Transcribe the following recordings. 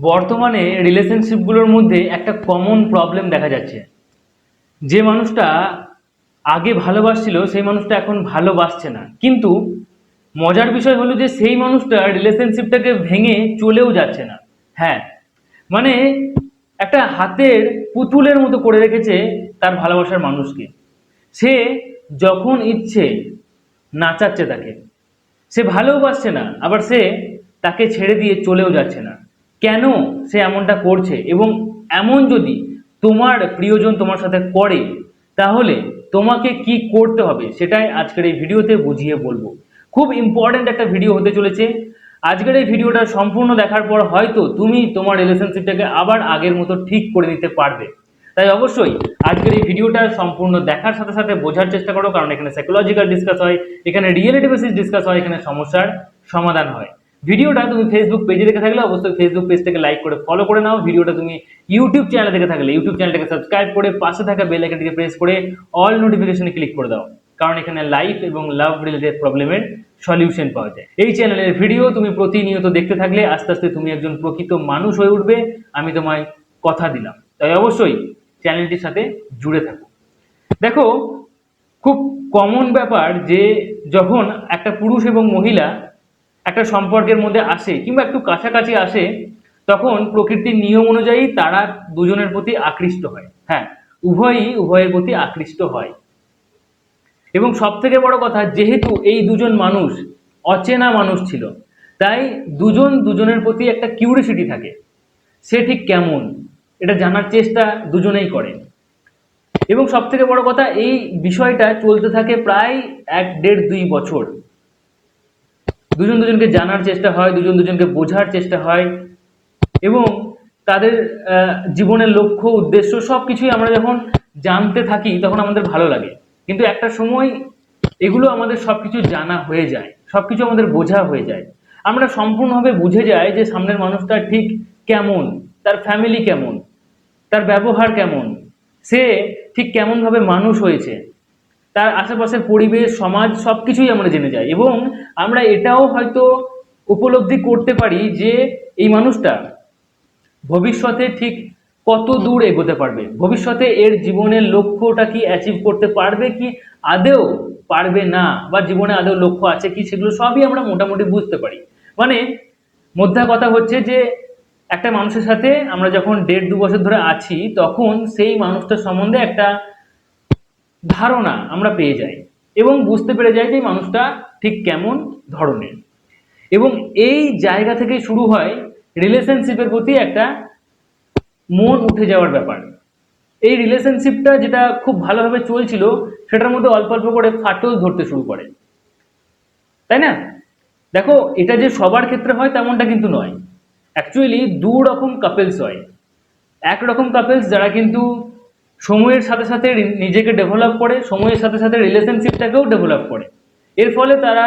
বর্তমানে রিলেশনশিপগুলোর মধ্যে একটা কমন প্রবলেম দেখা যাচ্ছে। যে মানুষটা আগে ভালোবাসছিল, সেই মানুষটা এখন ভালোবাসছে না। কিন্তু মজার বিষয় হলো যে সেই মানুষটা রিলেশনশিপটাকে ভেঙে চলেও যাচ্ছে না। হ্যাঁ মানে একটা হাতের পুতুলের মতো করে রেখেছে তার ভালোবাসার মানুষকে। সে যখন ইচ্ছে নাচাচ্ছে তাকে। সে ভালোবাসছে না, আবার সে তাকে ছেড়ে দিয়ে চলেও যাচ্ছে না। কেন সে এমনটা করছে? এবং এমন যদি তোমার প্রিয়জন তোমার সাথে করে, তাহলে তোমাকে কি করতে হবে? সেটাই আজকের এই ভিডিওতে বুঝিয়ে বলব। খুব ইম্পর্ট্যান্ট একটা ভিডিও হতে চলেছে। আজকের এই ভিডিওটা সম্পূর্ণ দেখার পর হয়তো তুমি তোমার রিলেশনশিপটাকে আবার আগের মতো ঠিক করে নিতে পারবে। তাই অবশ্যই আজকের এই ভিডিওটা সম্পূর্ণ দেখার সাথে সাথে বোঝার চেষ্টা করো, কারণ এখানে সাইকোলজিক্যাল ডিসকাস হয়, এখানে রিয়েলিটি বেসিস ডিসকাস হয়, এখানে সমস্যার সমাধান হয়। ভিডিওটা তুমি ফেসবুক পেজে দেখে থাকলে অবশ্যই ফেসবুক পেজটাকে লাইক করে ফলো করে নাও। ভিডিওটা তুমি ইউটিউব চ্যানেলে দেখে থাকলে ইউটিউব চ্যানেলটাকে সাবস্ক্রাইব করে পাশে থাকা বেল আইকনটিকে প্রেস করে অল নোটিফিকেশনে ক্লিক করে দাও। কারণ এখানে লাইফ এবং লাভ রিলেটেড প্রবলেমের সলিউশন পাওয়া যায়। এই চ্যানেলের ভিডিও তুমি প্রতিনিয়ত দেখতে থাকলে আস্তে আস্তে তুমি একজন প্রকৃত মানুষ হয়ে উঠবে, আমি তোমায় কথা দিলাম। তাই অবশ্যই চ্যানেলটির সাথে জুড়ে থাকো। দেখো, খুব কমন ব্যাপার যে যখন একটা পুরুষ এবং মহিলা একটা সম্পর্কের মধ্যে আসে কিংবা একটু কাছাকাছি আসে, তখন প্রকৃতির নিয়ম অনুযায়ী তারা দুজনের প্রতি আকৃষ্ট হয়। হ্যাঁ উভয়ই উভয়ের প্রতি আকৃষ্ট হয়। এবং সব থেকে বড় কথা, যেহেতু এই দুজন মানুষ অচেনা মানুষ ছিল, তাই দুজন দুজনের প্রতি একটা কিউরিসিটি থাকে। সে ঠিক কেমন? এটা জানার চেষ্টা দুজনেই করেন। এবং সব থেকে বড় কথা, এই বিষয়টা চলতে থাকে প্রায় এক দেড় দুই বছর। দুজন দুজনকে জানার চেষ্টা হয়, দুজন দুজনকে বোঝার চেষ্টা হয় এবং তাদের জীবনের লক্ষ্য, উদ্দেশ্য সব কিছুই আমরা যখন জানতে থাকি তখন আমাদের ভালো লাগে। কিন্তু একটা সময় এগুলো আমাদের সব কিছু জানা হয়ে যায় সব কিছু আমাদের বোঝা হয়ে যায়। আমরা সম্পূর্ণভাবে বুঝে যাই যে সামনের মানুষটা ঠিক কেমন, তার ফ্যামিলি কেমন, তার ব্যবহার কেমন, সে ঠিক কেমনভাবে মানুষ হয়েছে। তার আশেপাশের পরিবেশ, সমাজ সব কিছুই আমরা জেনে যাই। এবং আমরা এটাও হয়তো উপলব্ধি করতে পারি যে এই মানুষটা ভবিষ্যতে ঠিক কত দূর এগোতে পারবে? ভবিষ্যতে এর জীবনের লক্ষ্যটা কি অ্যাচিভ করতে পারবে কি আদেও পারবে না? বা জীবনে আদেও লক্ষ্য আছে কি? সেগুলো সবই আমরা মোটামুটি বুঝতে পারি। মানে মোদ্দা কথা হচ্ছে যে একটা মানুষের সাথে আমরা যখন দেড় দু বছর ধরে আছি, তখন সেই মানুষটার সম্বন্ধে একটা ধারণা আমরা পেয়ে যাই এবং বুঝতে পেরে যাই যে মানুষটা ঠিক কেমন ধরনের। এবং এই জায়গা থেকে শুরু হয় রিলেশনশিপের প্রতি একটা মন উঠে যাওয়ার ব্যাপার। এই রিলেশনশিপটা যেটা খুব ভালোভাবে চলছিল, সেটার মধ্যে অল্প অল্প করে ফাটল ধরতে শুরু করে। তাই না? দেখো, এটা যে সবার ক্ষেত্রে হয় তেমনটা কিন্তু নয়। অ্যাকচুয়ালি দু রকম কাপেলস হয়। একরকম কাপেলস যারা কিন্তু সময়ের সাথে সাথে নিজেকে ডেভেলপ করে, সময়ের সাথে সাথে রিলেশনশিপটাকেও ডেভেলপ করে। এর ফলে তারা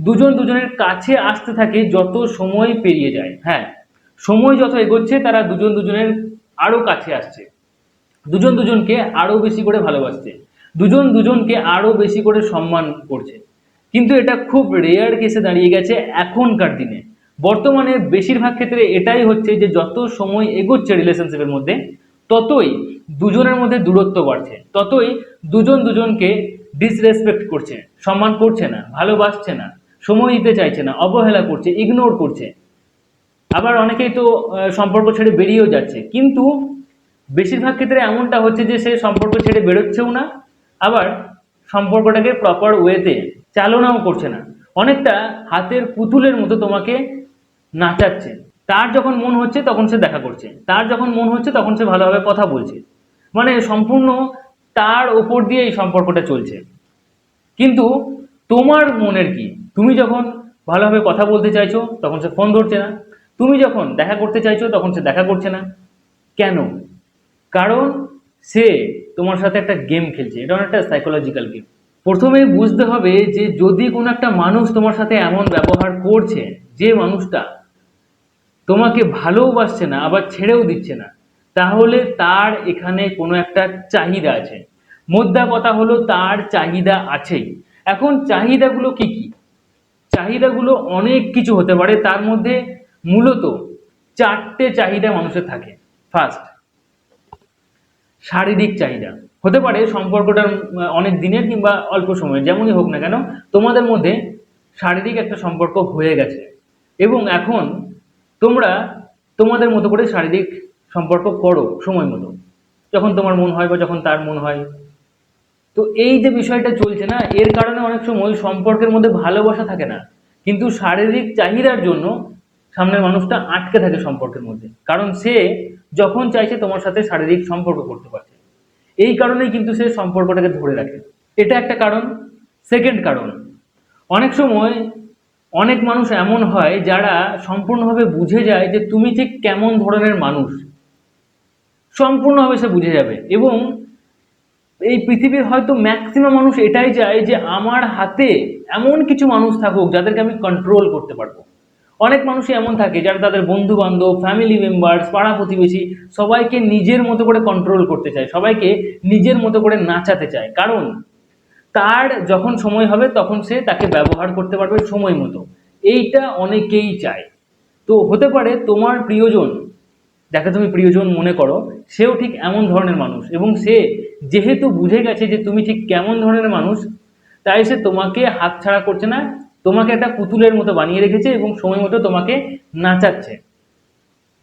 দুজন দুজনের কাছে আসতে থাকে যত সময় পেরিয়ে যায়। হ্যাঁ সময় যত এগোচ্ছে, তারা দুজন দুজনের আরও কাছে আসছে। দুজন দুজনকে আরও বেশি করে ভালোবাসছে। দুজন দুজনকে আরও বেশি করে সম্মান করছে। কিন্তু এটা খুব রেয়ার কেসে দাঁড়িয়ে গেছে এখনকার দিনে। বর্তমানে বেশিরভাগ ক্ষেত্রে এটাই হচ্ছে যে যত সময় এগোচ্ছে রিলেশনশিপের মধ্যে ততই দুজনের মধ্যে দূরত্ব বাড়ছে, ততই দুজন দুজনকে ডিসরেসপেক্ট করছে, সম্মান করছে না, ভালোবাসছে না, সময় দিতে চাইছে না, অবহেলা করছে ইগনোর করছে। আবার অনেকেই তো সম্পর্ক ছেড়ে বেরিয়েও যাচ্ছে, কিন্তু বেশিরভাগ ক্ষেত্রে এমনটা হচ্ছে যে সে সম্পর্ক ছেড়ে বেরোচ্ছেও না, আবার সম্পর্কটাকে প্রপার ওয়েতে চালনাও করছে না। অনেকটা হাতের পুতুলের মতো তোমাকে নাচাচ্ছে। তার যখন মন হচ্ছে তখন সে দেখা করছে। তার যখন মন হচ্ছে তখন সে ভালোভাবে কথা বলছে। মানে সম্পূর্ণ তার ওপর দিয়ে এই সম্পর্কটা চলছে। কিন্তু তোমার মনের কি? তুমি যখন ভালোভাবে কথা বলতে চাইছো তখন সে ফোন ধরছে না। তুমি যখন দেখা করতে চাইছো তখন সে দেখা করছে না। কেন? কারণ সে তোমার সাথে একটা গেম খেলছে। এটা একটা সাইকোলজিক্যাল গেম প্রথমে বুঝতে হবে যে যদি কোনো একটা মানুষ তোমার সাথে এমন ব্যবহার করছে, যে মানুষটা তোমাকে ভালোবাসছে না, আবার ছেড়েও দিচ্ছে না। তাহলে তার এখানে কোনো একটা চাহিদা আছে। মোদ্দা কথা হলো তার চাহিদা আছেই। এখন চাহিদাগুলো কি কি? চাহিদাগুলো অনেক কিছু হতে পারে, তার মধ্যে মূলত চারটে চাহিদা মানুষের থাকে। ফার্স্ট শারীরিক চাহিদা। হতে পারে সম্পর্কটা অনেক দিনের কিংবা অল্প সময়ের, যেমনই হোক না কেন, তোমাদের মধ্যে শারীরিক একটা সম্পর্ক হয়ে গেছে। এবং এখন তোমরা তোমাদের মতো করে শারীরিক সম্পর্ক করো, সময় মতো। যখন তোমার মন হয় বা যখন তার মন হয়। তো এই যে বিষয়টা চলছে না, এর কারণে অনেক সময় সম্পর্কের মধ্যে ভালোবাসা থাকে না। কিন্তু শারীরিক চাহিদার জন্য সামনের মানুষটা আটকে থাকে সম্পর্কের মধ্যে। কারণ সে যখন চাইছে তোমার সাথে শারীরিক সম্পর্ক করতে পারছে। এই কারণেই কিন্তু সে সম্পর্কটাকে ধরে রাখে। এটা একটা কারণ। সেকেন্ড কারণ, অনেক সময় অনেক মানুষ এমন হয় যারা সম্পূর্ণভাবে বুঝে যায় যে তুমি ঠিক কেমন ধরনের মানুষ। সম্পূর্ণভাবে সে বুঝে যাবে এবং এই পৃথিবীর হয়তো ম্যাক্সিমাম মানুষ এটাই চায় যে আমার হাতে এমন কিছু মানুষ থাকুক যাদেরকে আমি কন্ট্রোল করতে পারব। অনেক মানুষই এমন থাকে যারা তাদের বন্ধু বান্ধব ফ্যামিলি মেম্বার্স পাড়া প্রতিবেশী সবাইকে নিজের মতো করে কন্ট্রোল করতে চায়, সবাইকে নিজের মতো করে নাচাতে চায়। কারণ তার যখন সময় হবে তখন সে তাকে ব্যবহার করতে পারবে সময় মতো। এইটা অনেকেই চায়। তো হতে পারে তোমার প্রিয়জন যাকে তুমি প্রিয়জন মনে করো, সেও ঠিক এমন ধরনের মানুষ এবং সে যেহেতু বুঝে গেছে যে তুমি ঠিক কেমন ধরনের মানুষ, তাই সে তোমাকে হাতছাড়া করছে না, তোমাকে একটা পুতুলের মতো বানিয়ে রেখেছে এবং সময় মতো তোমাকে নাচাচ্ছে।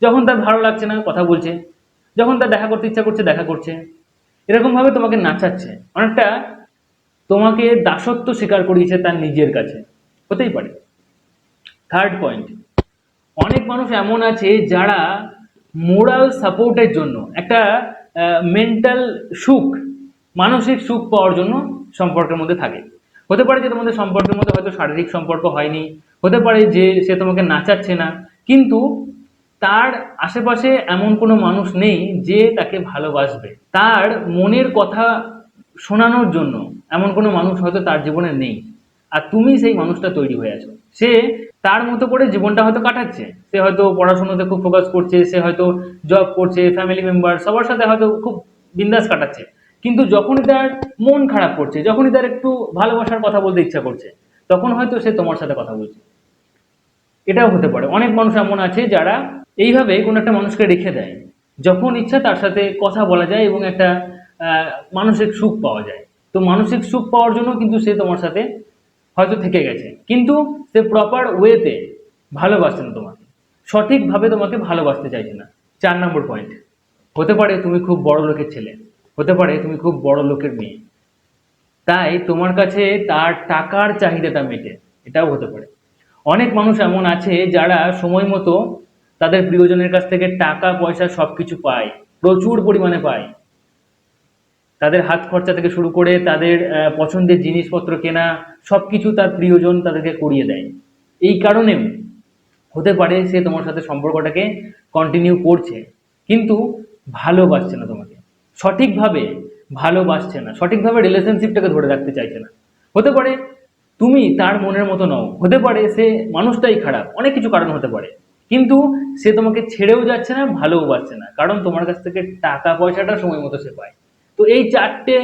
যখন তার ভালো লাগছে না, কথা বলছে, যখন তার দেখা করতে ইচ্ছা করছে, দেখা করছে, এরকমভাবে তোমাকে নাচাচ্ছে। অনেকটা তোমাকে দাসত্ব স্বীকার করিয়েছে তার নিজের কাছে। হতেই পারে। থার্ড পয়েন্ট অনেক মানুষ এমন আছে যারা মোরাল সাপোর্টের জন্য, একটা মেন্টাল সুখ, মানসিক সুখ পাওয়ার জন্য সম্পর্কের মধ্যে থাকে। হতে পারে যে তোমাদের সম্পর্কের মধ্যে হয়তো শারীরিক সম্পর্ক হয়নি, হতে পারে যে সে তোমাকে নাচাচ্ছে না, কিন্তু তার আশেপাশে এমন কোনো মানুষ নেই যে তাকে ভালোবাসবে। তার মনের কথা শোনানোর জন্য এমন কোনো মানুষ হয়তো তার জীবনে নেই। আর তুমি সেই মানুষটা তৈরি হয়ে আছো। সে তার মতো করে জীবনটা হয়তো কাটাচ্ছে। সে হয়তো পড়াশোনাতে খুব ফোকাস করছে, সে হয়তো জব করছে ফ্যামিলি মেম্বার সবার সাথে হয়তো খুব বিন্দাস কাটাচ্ছে। কিন্তু যখনই তার মন খারাপ করছে, যখনই তার একটু ভালোবাসার কথা বলতে ইচ্ছা করছে, তখন হয়তো সে তোমার সাথে কথা বলছে। এটাও হতে পারে। অনেক মানুষ এমন আছে যারা এইভাবে কোনো একটা মানুষকে রেখে দেয়। যখন ইচ্ছা তার সাথে কথা বলা যায় এবং একটা মানসিক সুখ পাওয়া যায়। তো মানসিক সুখ পাওয়ার জন্য কিন্তু সে তোমার সাথে হয়তো থেকে গেছে। কিন্তু সে প্রপার ওয়েতে ভালোবাসছে না তোমাকে। সঠিকভাবে তোমাকে ভালোবাসতে চাইছে না। চার নম্বর পয়েন্ট হতে পারে তুমি খুব বড় লোকের ছেলে, হতে পারে তুমি খুব বড় লোকের মেয়ে। তাই তোমার কাছে তার টাকার চাহিদাটা মেটে, এটাও হতে পারে। অনেক মানুষ এমন আছে যারা সময় মতো তাদের প্রিয়জনের কাছ থেকে টাকা, পয়সা সব কিছু পায়, প্রচুর পরিমাণে পায়। তাদের হাত খরচা থেকে শুরু করে তাদের পছন্দের জিনিসপত্র কেনা সব কিছু তার প্রিয়জন তাদেরকে করিয়ে দেয়। এই কারণেও হতে পারে সে তোমার সাথে সম্পর্কটাকে কন্টিনিউ করছে, কিন্তু ভালোবাসছে না তোমাকে। সঠিকভাবে ভালোবাসছে না। সঠিকভাবে রিলেশনশিপটাকে ধরে রাখতে চাইছে না। হতে পারে তুমি তার মনের মতো নও। হতে পারে সে মানুষটাই খারাপ। অনেক কিছু কারণ হতে পারে। কিন্তু সে তোমাকে ছেড়েও যাচ্ছে না, ভালোও বাসছে না। কারণ তোমার কাছ থেকে টাকা পয়সাটা সময় মতো সে পায়। তো এই চারটে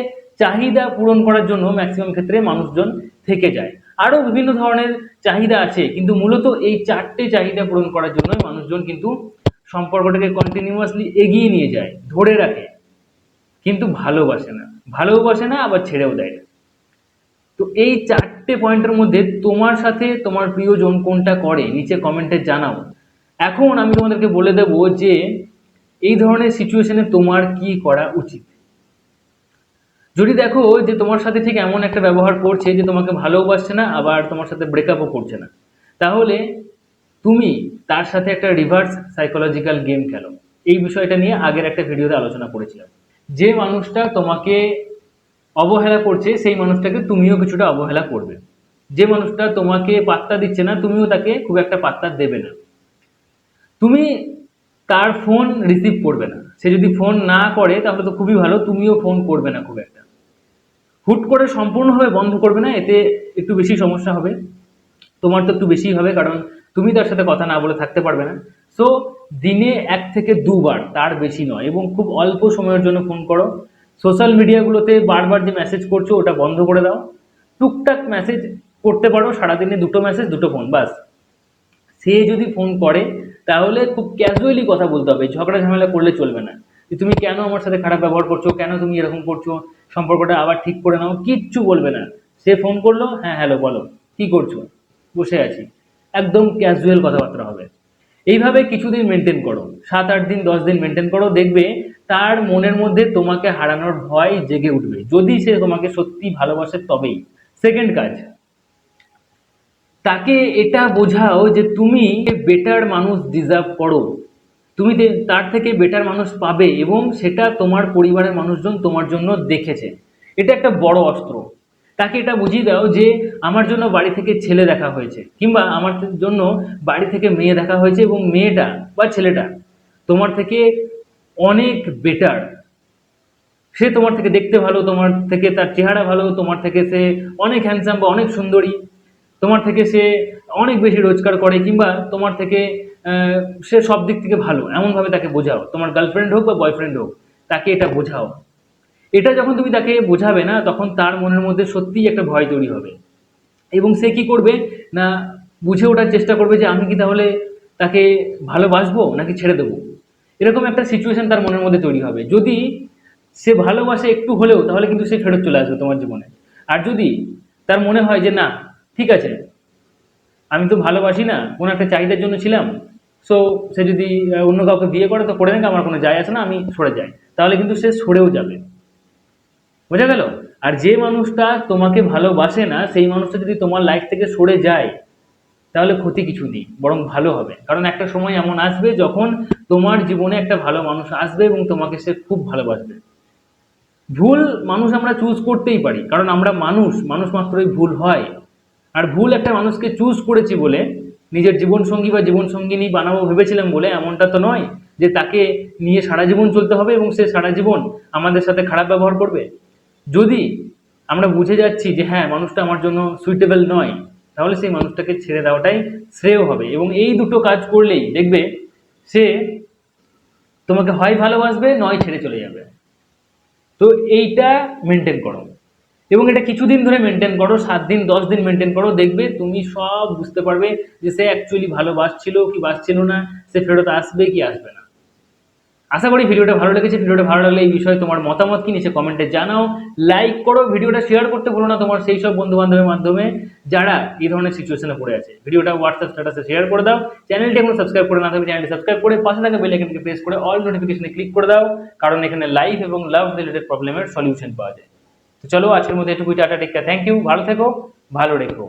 চাহিদা পূরণ করার জন্য ম্যাক্সিমাম ক্ষেত্রে মানুষজন থেকে যায়। আরও বিভিন্ন ধরনের চাহিদা আছে, কিন্তু মূলত এই চারটে চাহিদা পূরণ করার জন্য মানুষজন কিন্তু সম্পর্কটাকে কন্টিনিউয়াসলি এগিয়ে নিয়ে যায়, ধরে রাখে। কিন্তু ভালোবাসে না। ভালোবাসে না, আবার ছেড়েও দেয় না। তো এই চারটে পয়েন্টের মধ্যে তোমার সাথে তোমার প্রিয়জন কোনটা করে, নিচে কমেন্টে জানাও। এখন আমি তোমাদেরকে বলে দেব যে, এই ধরনের সিচুয়েশনে তোমার কি করা উচিত? যদি দেখো যে তোমার সাথে ঠিক এমন একটা ব্যবহার করছে যে তোমাকে ভালোবাসছে না, আবার তোমার সাথে ব্রেকআপও করছে না। তাহলে তুমি তার সাথে একটা রিভার্স সাইকোলজিক্যাল গেম খেলো। এই বিষয়টা নিয়ে আগের একটা ভিডিওতে আলোচনা করেছিলাম। যে মানুষটা তোমাকে অবহেলা করছে, সেই মানুষটাকে তুমিও কিছুটা অবহেলা করবে। যে মানুষটা তোমাকে পাত্তা দিচ্ছে না, তুমিও তাকে খুব একটা পাত্তা দেবে না। তুমি তার ফোন রিসিভ করবে না। সে যদি ফোন না করে, তাহলে তো খুবই ভালো, তুমিও ফোন করবে না খুব একটা। হুট করে সম্পূর্ণভাবে বন্ধ করবে না, এতে একটু বেশি সমস্যা হবে। তোমার তো একটু বেশিই হবে, কারণ তুমি তার সাথে কথা না বলে থাকতে পারবে না। সো দিনে এক থেকে দুবার, তার বেশি নয়, এবং খুব অল্প সময়ের জন্য ফোন করো। সোশ্যাল মিডিয়াগুলোতে বারবার যে মেসেজ করছ, ওটা বন্ধ করে দাও। টুকটাক মেসেজ করতে পারো, সারাদিনে দুটো মেসেজ দুটো ফোন বাস। সে যদি ফোন করে, তাহলে খুব ক্যাজুয়ালি কথা বলতে হবে, ঝগড়া ঝামেলা করলে চলবে না। যে তুমি কেন আমার সাথে খারাপ ব্যবহার করছ, কেন তুমি এরকম করছ সম্পর্কটা আবার ঠিক করে নাও, কিচ্ছু বলবে না। সে ফোন করল হ্যাঁ হ্যালো বলো। কি করছ? বসে আছি। একদম ক্যাজুয়াল কথাবার্তা হবে। এইভাবে কিছুদিন মেনটেন করো। সাত, আট দিন, দশ দিন মেনটেন করো। দেখবে তার মনের মধ্যে তোমাকে হারানোর ভয় জেগে উঠবে। যদি সে তোমাকে সত্যি ভালোবাসে তবেই। সেকেন্ড কাজ, তাকে এটা বোঝাও যে তুমি বেটার মানুষ ডিজার্ভ করো। তুমি তার থেকে বেটার মানুষ পাবে এবং সেটা তোমার পরিবারের মানুষজন তোমার জন্য দেখেছে। এটা একটা বড় অস্ত্র। তাকে এটা বুঝিয়ে দাও যে আমার জন্য বাড়ি থেকে ছেলে দেখা হয়েছে কিংবা আমার জন্য বাড়ি থেকে মেয়ে দেখা হয়েছে এবং মেয়েটা বা ছেলেটা তোমার থেকে অনেক বেটার সে তোমার থেকে দেখতে ভালো, তোমার থেকে তার চেহারা ভালো, তোমার থেকে সে অনেক হ্যান্ডসাম বা অনেক সুন্দরী। তোমার থেকে সে অনেক বেশি রোজগার করে কিংবা তোমার থেকে সে সব দিক থেকে ভালো। এমনভাবে তাকে বোঝাও। তোমার গার্লফ্রেন্ড হোক বা বয়ফ্রেন্ড হোক, তাকে এটা বোঝাও। এটা যখন তুমি তাকে বোঝাবে না, তখন তার মনের মধ্যে সত্যিই একটা ভয় তৈরি হবে। এবং সে কি করবে না বুঝে ওঠার চেষ্টা করবে যে, আমি কি তাহলে তাকে ভালোবাসবো নাকি ছেড়ে দেবো? এরকম একটা সিচুয়েশন তার মনের মধ্যে তৈরি হবে। যদি সে ভালোবাসে একটু হলেও, তাহলে কিন্তু সে ফেরত চলে আসবে তোমার জীবনে। আর যদি তার মনে হয় যে, না ঠিক আছে? আমি তো ভালোবাসি না, কোনো একটা চাহিদার জন্য ছিলাম। সো সে যদি অন্য কাউকে বিয়ে করে, তো করে নেবে আমার কোনো যায় আসে না, আমি সরে যাই। তাহলে কিন্তু সে সরেও যাবে। বোঝা গেল? আর যে মানুষটা তোমাকে ভালোবাসে না, সেই মানুষটা যদি তোমার লাইফ থেকে সরে যায়, তাহলে ক্ষতি কিছু নেই, বরং ভালো হবে। কারণ একটা সময় এমন আসবে যখন তোমার জীবনে একটা ভালো মানুষ আসবে এবং তোমাকে সে খুব ভালোবাসবে। ভুল মানুষ আমরা চুজ করতেই পারি, কারণ আমরা মানুষ মানুষ মাত্রই ভুল হয়। আর ভুল একটা মানুষকে চুজ করেছি বলে নিজের জীবনসঙ্গী বা জীবনসঙ্গিনী বানাবো ভেবেছিলাম বলে এমনটা তো নয় যে তাকে নিয়ে সারা জীবন চলতে হবে এবং সে সারা জীবন আমাদের সাথে খারাপ ব্যবহার করবে। যদি আমরা বুঝে যাচ্ছি যে হ্যাঁ মানুষটা আমার জন্য সুইটেবল নয়, তাহলে সেই মানুষটাকে ছেড়ে দেওয়াটাই শ্রেয় হবে এবং এই দুটো কাজ করলেই দেখবে সে তোমাকে হয় ভালোবাসবে, নয় ছেড়ে চলে যাবে। তো এইটা মেনটেন করো। এবং এটা কিছুদিন ধরে মেনটেন করো, সাত দিন, দশ দিন মেনটেন করো, দেখবে তুমি সব বুঝতে পারবে যে সে অ্যাকচুয়ালি ভালোবাসছিল কি বাসছিল না, সে ফেরত আসবে কি আসবে না। আশা করি ভিডিওটা ভালো লেগেছে। ভিডিওটা ভালো লাগলে এই বিষয়ে তোমার মতামত কি নিচে কমেন্টে জানাও। লাইক করো, ভিডিওটা শেয়ার করতে ভুলো না তোমার সেই সব বন্ধু বান্ধবের মাধ্যমে যারা এই ধরনের সিচুয়েশনে পড়ে আছে। ভিডিওটা হোয়াটসঅ্যাপ স্ট্যাটাসে শেয়ার করে দাও। চ্যানেলটি এখন সাবস্ক্রাইব করে না থাকলে চ্যানেলটি সাবস্ক্রাইব করে পাশে থাকা বেল আইকনটিকে প্রেস করে অল নোটিফিকেশনে ক্লিক করে দাও। কারণ এখানে লাইফ এবং লাভ রিলেটেড প্রবলেমের সলিউশন পাওয়া যায়। চলো আজকের মধ্যে এটুকুই টাটা টেক্কা থ্যাংক ইউ ভালো থেকো ভালো রেখো।